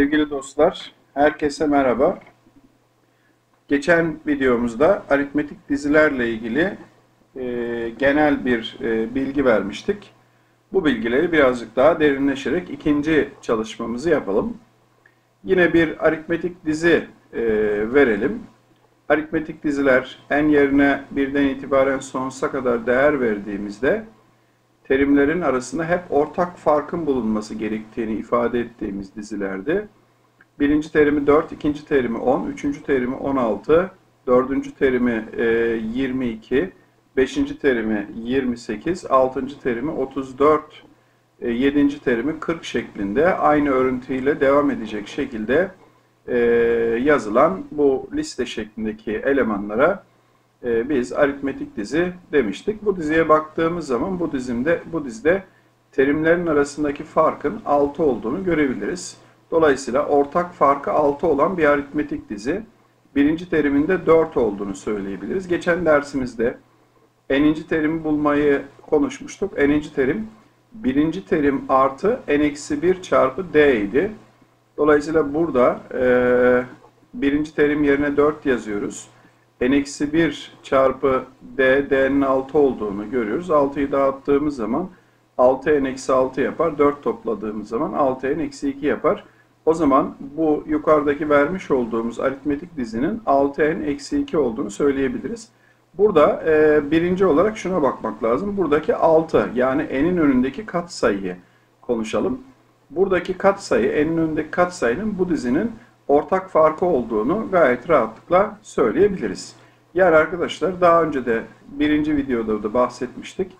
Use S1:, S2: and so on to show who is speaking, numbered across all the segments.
S1: Sevgili dostlar, herkese merhaba. Geçen videomuzda aritmetik dizilerle ilgili e, genel bir e, bilgi vermiştik. Bu bilgileri birazcık daha derinleşerek ikinci çalışmamızı yapalım. Yine bir aritmetik dizi e, verelim. Aritmetik diziler en yerine birden itibaren sonsuza kadar değer verdiğimizde terimlerin arasında hep ortak farkın bulunması gerektiğini ifade ettiğimiz dizilerde birinci terimi 4, ikinci terimi 10, üçüncü terimi 16, dördüncü terimi 22, beşinci terimi 28, altıncı terimi 34, yedinci terimi 40 şeklinde aynı örüntüyle devam edecek şekilde yazılan bu liste şeklindeki elemanlara e, biz aritmetik dizi demiştik. Bu diziye baktığımız zaman bu dizimde bu dizide terimlerin arasındaki farkın 6 olduğunu görebiliriz. Dolayısıyla ortak farkı 6 olan bir aritmetik dizi. Birinci teriminde 4 olduğunu söyleyebiliriz. Geçen dersimizde n'inci terimi bulmayı konuşmuştuk. n'inci terim birinci terim artı n-1 çarpı d idi. Dolayısıyla burada e, birinci terim yerine 4 yazıyoruz n-1 çarpı d, d'nin 6 olduğunu görüyoruz. 6'yı dağıttığımız zaman 6n-6 yapar. 4 topladığımız zaman 6n-2 yapar. O zaman bu yukarıdaki vermiş olduğumuz aritmetik dizinin 6n-2 olduğunu söyleyebiliriz. Burada e, birinci olarak şuna bakmak lazım. Buradaki 6 yani n'in önündeki katsayıyı konuşalım. Buradaki katsayı, n'in önündeki katsayının bu dizinin ortak farkı olduğunu gayet rahatlıkla söyleyebiliriz. Yani arkadaşlar daha önce de birinci videoda da bahsetmiştik.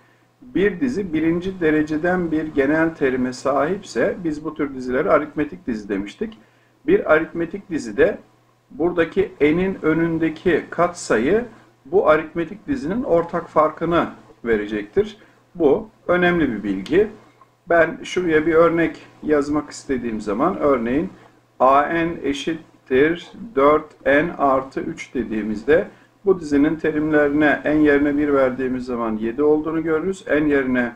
S1: Bir dizi birinci dereceden bir genel terime sahipse biz bu tür dizileri aritmetik dizi demiştik. Bir aritmetik dizide buradaki n'in önündeki katsayı bu aritmetik dizinin ortak farkını verecektir. Bu önemli bir bilgi. Ben şuraya bir örnek yazmak istediğim zaman örneğin an eşittir 4n artı 3 dediğimizde bu dizinin terimlerine n yerine 1 verdiğimiz zaman 7 olduğunu görürüz. n yerine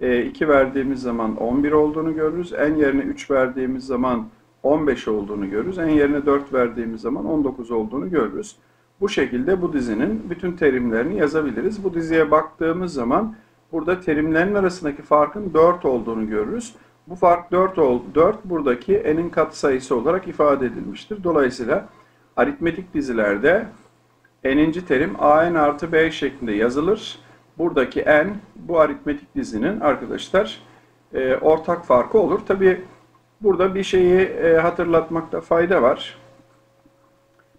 S1: 2 e, verdiğimiz zaman 11 olduğunu görürüz. n yerine 3 verdiğimiz zaman 15 olduğunu görürüz. n yerine 4 verdiğimiz zaman 19 olduğunu görürüz. Bu şekilde bu dizinin bütün terimlerini yazabiliriz. Bu diziye baktığımız zaman burada terimlerin arasındaki farkın 4 olduğunu görürüz. Bu fark 4 oldu. 4 buradaki n'in katsayısı olarak ifade edilmiştir. Dolayısıyla aritmetik dizilerde n'inci terim an artı b şeklinde yazılır. Buradaki n bu aritmetik dizinin arkadaşlar e, ortak farkı olur. Tabi burada bir şeyi e, hatırlatmakta fayda var.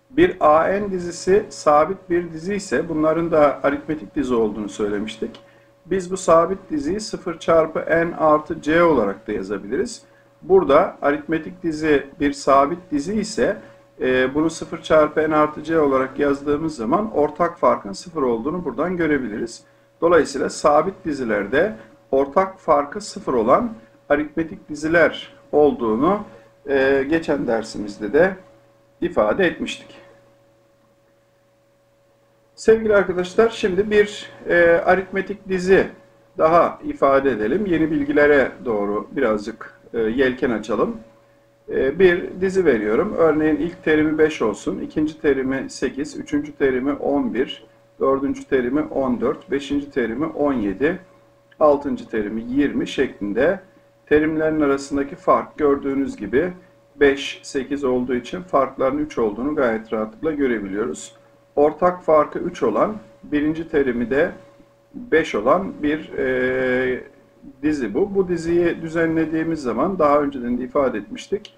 S1: Bir an dizisi sabit bir dizi ise bunların da aritmetik dizi olduğunu söylemiştik. Biz bu sabit diziyi 0 çarpı n artı c olarak da yazabiliriz. Burada aritmetik dizi bir sabit dizi ise e, bunu 0 çarpı n artı c olarak yazdığımız zaman ortak farkın 0 olduğunu buradan görebiliriz. Dolayısıyla sabit dizilerde ortak farkı 0 olan aritmetik diziler olduğunu e, geçen dersimizde de ifade etmiştik. Sevgili arkadaşlar şimdi bir e, aritmetik dizi daha ifade edelim. Yeni bilgilere doğru birazcık e, yelken açalım. E, bir dizi veriyorum. Örneğin ilk terimi 5 olsun, ikinci terimi 8, üçüncü terimi 11, dördüncü terimi 14, beşinci terimi 17, altıncı terimi 20 şeklinde terimlerin arasındaki fark gördüğünüz gibi 5, 8 olduğu için farkların 3 olduğunu gayet rahatlıkla görebiliyoruz ortak farkı 3 olan, birinci terimi de 5 olan bir e, dizi bu. Bu diziyi düzenlediğimiz zaman daha önceden de ifade etmiştik.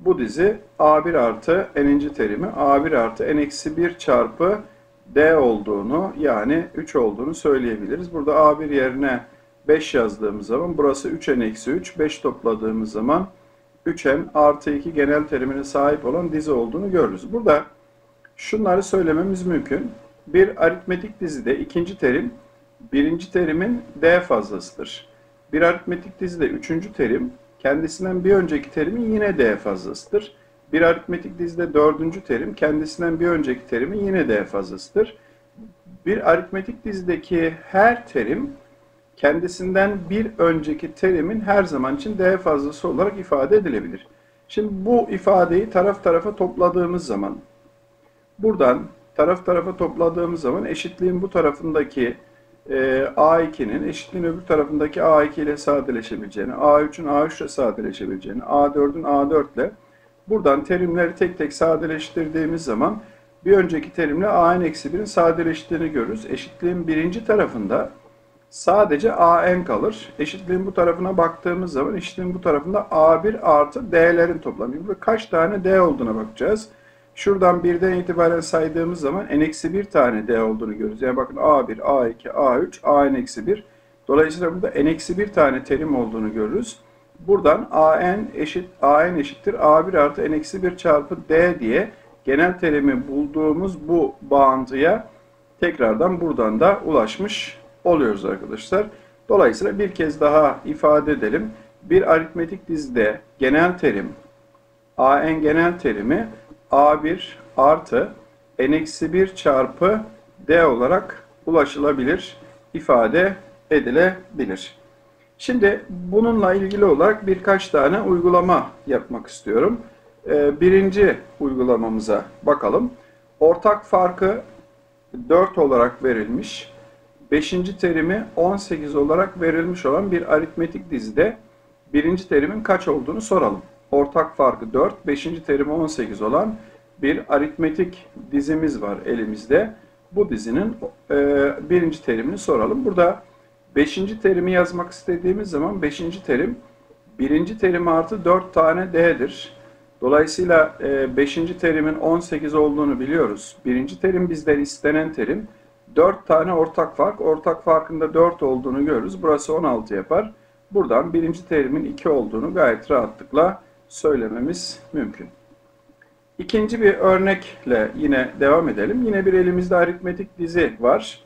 S1: Bu dizi A1 artı n'inci terimi A1 artı n-1 çarpı D olduğunu yani 3 olduğunu söyleyebiliriz. Burada A1 yerine 5 yazdığımız zaman burası 3n-3, 5 topladığımız zaman 3n artı 2 genel terimine sahip olan dizi olduğunu görürüz. Burada şunları söylememiz mümkün. Bir aritmetik dizide ikinci terim birinci terimin D fazlasıdır. Bir aritmetik dizide üçüncü terim kendisinden bir önceki terimin yine D fazlasıdır. Bir aritmetik dizide dördüncü terim kendisinden bir önceki terimin yine D fazlasıdır. Bir aritmetik dizideki her terim kendisinden bir önceki terimin her zaman için D fazlası olarak ifade edilebilir. Şimdi bu ifadeyi taraf tarafa topladığımız zaman buradan taraf tarafa topladığımız zaman eşitliğin bu tarafındaki e, A2'nin eşitliğin öbür tarafındaki A2 ile sadeleşebileceğini, A3'ün A3 ile sadeleşebileceğini, A4'ün A4 ile buradan terimleri tek tek sadeleştirdiğimiz zaman bir önceki terimle AN-1'in sadeleştiğini görürüz. Eşitliğin birinci tarafında sadece AN kalır. Eşitliğin bu tarafına baktığımız zaman eşitliğin bu tarafında A1 artı D'lerin toplamı. Burada kaç tane D olduğuna bakacağız. Şuradan birden itibaren saydığımız zaman n-1 tane D olduğunu görürüz. Yani bakın A1, A2, A3, AN-1. Dolayısıyla burada n-1 tane terim olduğunu görürüz. Buradan AN eşit AN eşittir A1 artı n-1 çarpı D diye genel terimi bulduğumuz bu bağıntıya tekrardan buradan da ulaşmış oluyoruz arkadaşlar. Dolayısıyla bir kez daha ifade edelim. Bir aritmetik dizide genel terim AN genel terimi A1 artı N-1 çarpı D olarak ulaşılabilir, ifade edilebilir. Şimdi bununla ilgili olarak birkaç tane uygulama yapmak istiyorum. Ee, birinci uygulamamıza bakalım. Ortak farkı 4 olarak verilmiş. Beşinci terimi 18 olarak verilmiş olan bir aritmetik dizide birinci terimin kaç olduğunu soralım. Ortak farkı 4, beşinci terimi 18 olan bir aritmetik dizimiz var elimizde. Bu dizinin e, birinci terimini soralım. Burada beşinci terimi yazmak istediğimiz zaman beşinci terim birinci terim artı 4 tane D'dir. Dolayısıyla 5. E, terimin 18 olduğunu biliyoruz. Birinci terim bizden istenen terim. 4 tane ortak fark. Ortak farkında 4 olduğunu görürüz. Burası 16 yapar. Buradan birinci terimin 2 olduğunu gayet rahatlıkla söylememiz mümkün. İkinci bir örnekle yine devam edelim. Yine bir elimizde aritmetik dizi var.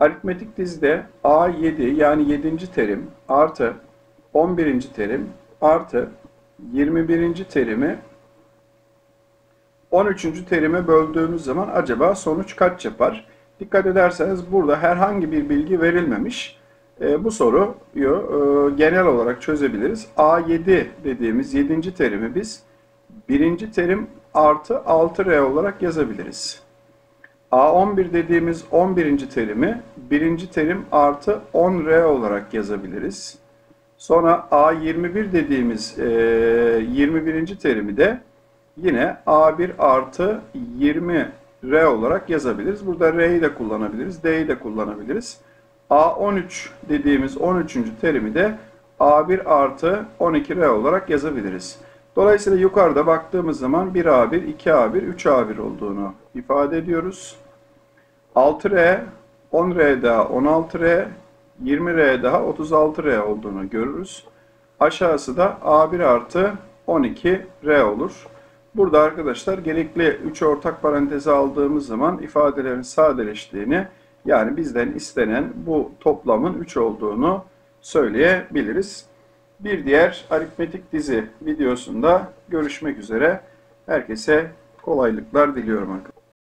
S1: Aritmetik dizide A7 yani 7. terim artı 11. terim artı 21. terimi 13. terime böldüğümüz zaman acaba sonuç kaç yapar? Dikkat ederseniz burada herhangi bir bilgi verilmemiş. E, bu soruyu e, genel olarak çözebiliriz. A7 dediğimiz 7. terimi biz 1. terim artı 6R olarak yazabiliriz. A11 dediğimiz 11. terimi 1. terim artı 10R olarak yazabiliriz. Sonra A21 dediğimiz e, 21. terimi de yine A1 artı 20 R olarak yazabiliriz. Burada R'yi de kullanabiliriz, D'yi de kullanabiliriz. A13 dediğimiz 13. terimi de A1 artı 12R olarak yazabiliriz. Dolayısıyla yukarıda baktığımız zaman 1A1, 2A1, 3A1 olduğunu ifade ediyoruz. 6R, 10R daha 16R, 20R daha 36R olduğunu görürüz. Aşağısı da A1 artı 12R olur. Burada arkadaşlar gerekli 3 ortak paranteze aldığımız zaman ifadelerin sadeleştiğini yani bizden istenen bu toplamın 3 olduğunu söyleyebiliriz. Bir diğer aritmetik dizi videosunda görüşmek üzere. Herkese kolaylıklar diliyorum arkadaşlar.